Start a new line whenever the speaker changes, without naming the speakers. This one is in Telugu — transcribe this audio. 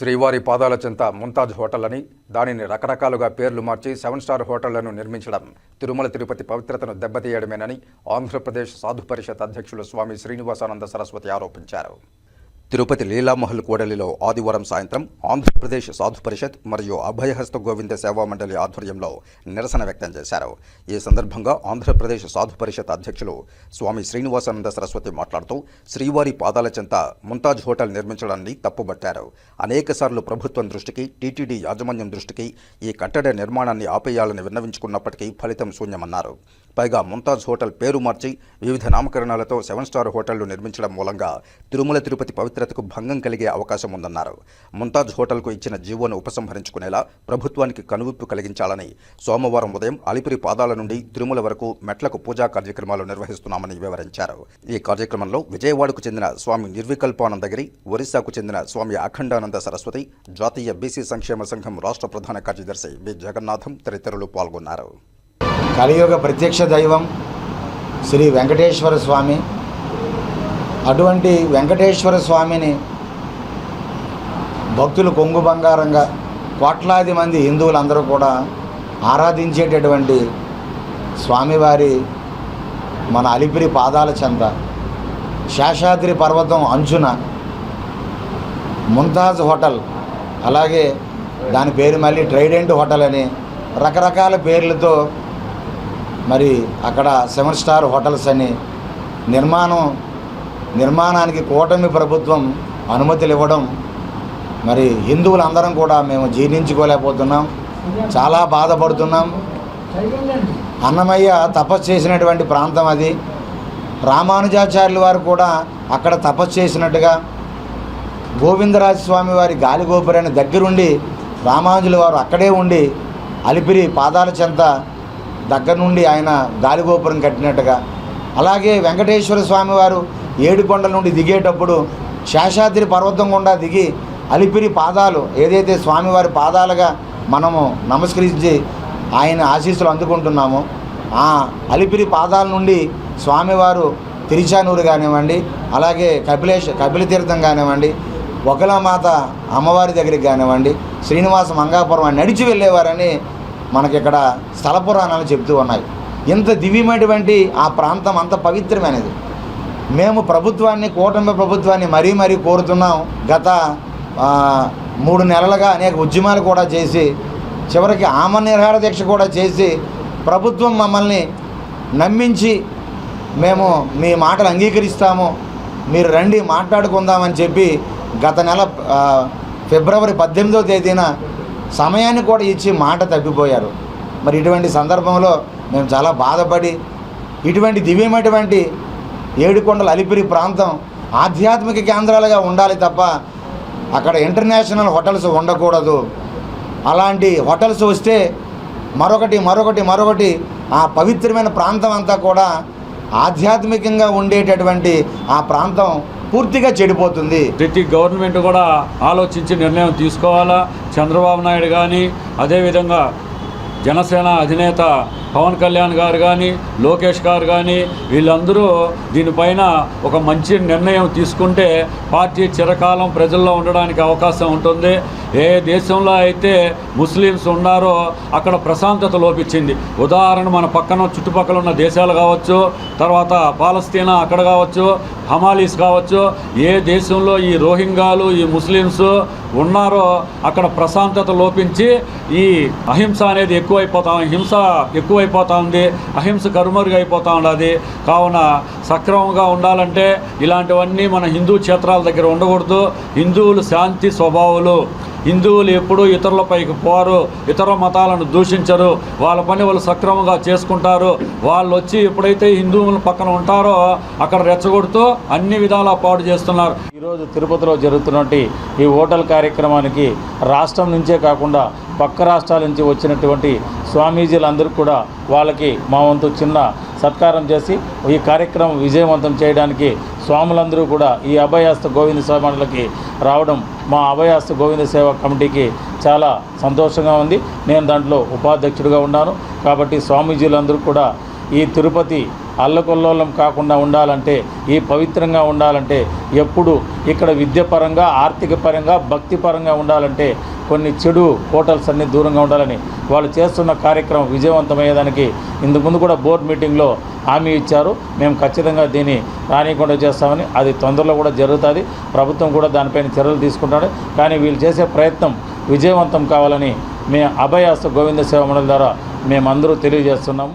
శ్రీవారి పాదాల చెంత ముంతాజ్ హోటల్ అని దానిని రకరకాలుగా పేర్లు మార్చి సెవెన్ స్టార్ హోటళ్ళను నిర్మించడం. తిరుమల తిరుపతి పవిత్రతను దెబ్బతీయడమేనని ఆంధ్రప్రదేశ్ సాధు పరిషత్ అధ్యక్షులు స్వామి శ్రీనివాసానంద సరస్వతి ఆరోపించారు. తిరుపతి లీలామహల్ కూడలిలో ఆదివారం సాయంత్రం ఆంధ్రప్రదేశ్ సాధు పరిషత్ మరియు అభయహస్త గోవింద సేవా మండలి ఆధ్వర్యంలో నిరసన వ్యక్తం చేశారు. ఈ సందర్భంగా ఆంధ్రప్రదేశ్ సాధు పరిషత్ అధ్యక్షులు స్వామి శ్రీనివాసానంద సరస్వతి మాట్లాడుతూ శ్రీవారి పాదాల చెంత ముంతాజ్ హోటల్ నిర్మించడాన్ని తప్పుబట్టారు. అనేకసార్లు ప్రభుత్వం దృష్టికి టీటీడీ యాజమాన్యం దృష్టికి ఈ కట్టడ నిర్మాణాన్ని ఆపేయాలని విన్నవించుకున్నప్పటికీ ఫలితం శూన్యమన్నారు. పైగా ముంతాజ్ హోటల్ పేరు మార్చి వివిధ నామకరణాలతో సెవెన్ స్టార్ హోటళ్ళు నిర్మించడం మూలంగా తిరుమల తిరుపతి పవిత్రతకు భంగం కలిగే అవకాశం ఉందన్నారు. ముంతాజ్ హోటల్కు ఇచ్చిన జీవోను ఉపసంహరించుకునేలా ప్రభుత్వానికి కనువిప్పు కలిగించాలని సోమవారం ఉదయం అలిపిరి పాదాల నుండి తిరుమల వరకు మెట్లకు పూజా కార్యక్రమాలు నిర్వహిస్తున్నామని వివరించారు. ఈ కార్యక్రమంలో విజయవాడకు చెందిన స్వామి నిర్వికల్పానందగిరి ఒరిస్సాకు చెందిన స్వామి అఖండానంద సరస్వతి జాతీయ బీసీ సంక్షేమ సంఘం రాష్ట్ర ప్రధాన కార్యదర్శి బి. జగన్నాథం తదితరులు పాల్గొన్నారు.
కలియుగ ప్రత్యక్ష దైవం శ్రీ వెంకటేశ్వర స్వామి. అటువంటి వెంకటేశ్వర స్వామిని భక్తులు కొంగు బంగారంగా కోట్లాది మంది హిందువులందరూ కూడా ఆరాధించేటటువంటి స్వామివారి మన అలిపిరి పాదాల చెంత శేషాద్రి పర్వతం అంచున ముంతాజ్ హోటల్ అలాగే దాని పేరు మళ్ళీ ట్రైడెంట్ హోటల్ అని రకరకాల పేర్లతో మరి అక్కడ సెవెన్ స్టార్ హోటల్స్ అని నిర్మాణం నిర్మాణానికి కూటమి ప్రభుత్వం అనుమతులు ఇవ్వడం మరి హిందువులందరం కూడా మేము జీర్ణించుకోలేకపోతున్నాం చాలా బాధపడుతున్నాం. అన్నమయ్య తపస్సు చేసినటువంటి ప్రాంతం అది. రామానుజాచార్యుల వారు కూడా అక్కడ తపస్సు చేసినట్టుగా గోవిందరాజ స్వామి వారి గాలిగోపురాన్ని దగ్గరుండి రామానుజుల వారు అక్కడే ఉండి అలిపిరి పాదాల చెంత దగ్గర నుండి ఆయన గాలిగోపురం కట్టినట్టుగా. అలాగే వెంకటేశ్వర స్వామి వారు ఏడుకొండల నుండి దిగేటప్పుడు శేషాద్రి పర్వతం గుండా దిగి అలిపిరి పాదాలు ఏదైతే స్వామివారి పాదాలుగా మనము నమస్కరించి ఆయన ఆశీస్సులు అందుకుంటున్నామో ఆ అలిపిరి పాదాల నుండి స్వామివారు తిరిచానూరు కానివ్వండి అలాగే కపిలేశ కపిలతీర్థం కానివ్వండి ఒకలమాత అమ్మవారి దగ్గరికి కానివ్వండి శ్రీనివాస మంగాపురం అని నడిచి వెళ్ళేవారని మనకి ఇక్కడ స్థల పురాణాలు చెప్తూ ఉన్నాయి. ఇంత దివ్యమైనటువంటి ఆ ప్రాంతం అంత పవిత్రమైనది. మేము ప్రభుత్వాన్ని కూటమి ప్రభుత్వాన్ని మరీ మరీ కోరుతున్నాం. గత మూడు నెలలుగా అనేక ఉద్యమాలు కూడా చేసి చివరికి ఆమ నిర్హార దీక్ష కూడా చేసి ప్రభుత్వం మమ్మల్ని నమ్మించి మేము మీ మాటలు అంగీకరిస్తాము. మీరు రండి మాట్లాడుకుందామని చెప్పి గత నెల ఫిబ్రవరి పద్దెనిమిదో తేదీన సమయాన్ని కూడా ఇచ్చి మాట తప్పిపోయారు. మరి ఇటువంటి సందర్భంలో మేము చాలా బాధపడి ఇటువంటి దివ్యమైనటువంటి ఏడుకొండల అలిపిరి ప్రాంతం ఆధ్యాత్మిక కేంద్రాలుగా ఉండాలి తప్ప అక్కడ ఇంటర్నేషనల్ హోటల్స్ ఉండకూడదు. అలాంటి హోటల్స్ వస్తే మరొకటి మరొకటి మరొకటి ఆ పవిత్రమైన ప్రాంతం అంతా కూడా ఆధ్యాత్మికంగా ఉండేటటువంటి ఆ ప్రాంతం పూర్తిగా చెడిపోతుంది.
ప్రతి గవర్నమెంట్ కూడా ఆలోచించి నిర్ణయం తీసుకోవాలా? చంద్రబాబు నాయుడు కానీ అదేవిధంగా జనసేన అధినేత పవన్ కళ్యాణ్ గారు కానీ లోకేష్ గారు కానీ వీళ్ళందరూ దీనిపైన ఒక మంచి నిర్ణయం తీసుకుంటే పార్టీ చిరకాలం ప్రజల్లో ఉండడానికి అవకాశం ఉంటుంది. ఏ దేశంలో అయితే ముస్లిమ్స్ ఉన్నారో అక్కడ ప్రశాంతత లోపించింది. ఉదాహరణ మన పక్కన చుట్టుపక్కల ఉన్న దేశాలు కావచ్చు తర్వాత పాలస్తీనా అక్కడ కావచ్చు హమాలీస్ కావచ్చు ఏ దేశంలో ఈ రోహింగాలు ఈ ముస్లిమ్స్ ఉన్నారో అక్కడ ప్రశాంతత లోపించి ఈ అహింస అనేది ఎక్కువైపోతాం హింస ఎక్కువ ఎక్కువైపోతా ఉంది అహింస కరుమరుగా అయిపోతూ ఉన్నది కావున సక్రమంగా ఉండాలంటే ఇలాంటివన్నీ మన హిందూ క్షేత్రాల దగ్గర ఉండకూడదు. హిందువులు శాంతి స్వభావాలు. హిందువులు ఎప్పుడూ ఇతరులపైకి పోరు ఇతర మతాలను దూషించరు. వాళ్ళ పని వాళ్ళు సక్రమంగా చేసుకుంటారు. వాళ్ళు వచ్చి ఎప్పుడైతే హిందువుల పక్కన ఉంటారో అక్కడ రెచ్చగొడుతూ అన్ని విధాలా పాడు చేస్తున్నారు.
ఈరోజు తిరుపతిలో జరుగుతున్నటువంటి ఈ హోటల్ కార్యక్రమానికి రాష్ట్రం నుంచే కాకుండా పక్క రాష్ట్రాల నుంచి వచ్చినటువంటి స్వామీజీలందరూ కూడా వాళ్ళకి మా వంతు చిన్న సత్కారం చేసి ఈ కార్యక్రమం విజయవంతం చేయడానికి స్వాములందరూ కూడా ఈ అభయాస్త గోవింద సేవలకి రావడం మా అభయాస్త గోవింద సేవ కమిటీకి చాలా సంతోషంగా ఉంది. నేను దాంట్లో ఉపాధ్యక్షుడిగా ఉన్నాను. కాబట్టి స్వామీజీలందరూ కూడా ఈ తిరుపతి అల్లకొల్లోలం కాకుండా ఉండాలంటే ఈ పవిత్రంగా ఉండాలంటే ఎప్పుడు ఇక్కడ విద్యపరంగా ఆర్థిక పరంగా భక్తి పరంగా ఉండాలంటే కొన్ని చెడు హోటల్స్ అన్ని దూరంగా ఉండాలని వాళ్ళు చేస్తున్న కార్యక్రమం విజయవంతమయ్యేదానికి ఇంతకుముందు కూడా బోర్డు మీటింగ్లో హామీ ఇచ్చారు. మేము ఖచ్చితంగా దీన్ని రానియకుండా చేస్తామని అది తొందరలో కూడా జరుగుతుంది. ప్రభుత్వం కూడా దానిపైన చర్యలు తీసుకుంటాడు కానీ వీళ్ళు చేసే ప్రయత్నం విజయవంతం కావాలని మేము అభయాస్త గోవింద సేవ మండలి ద్వారా మేమందరూ తెలియజేస్తున్నాము.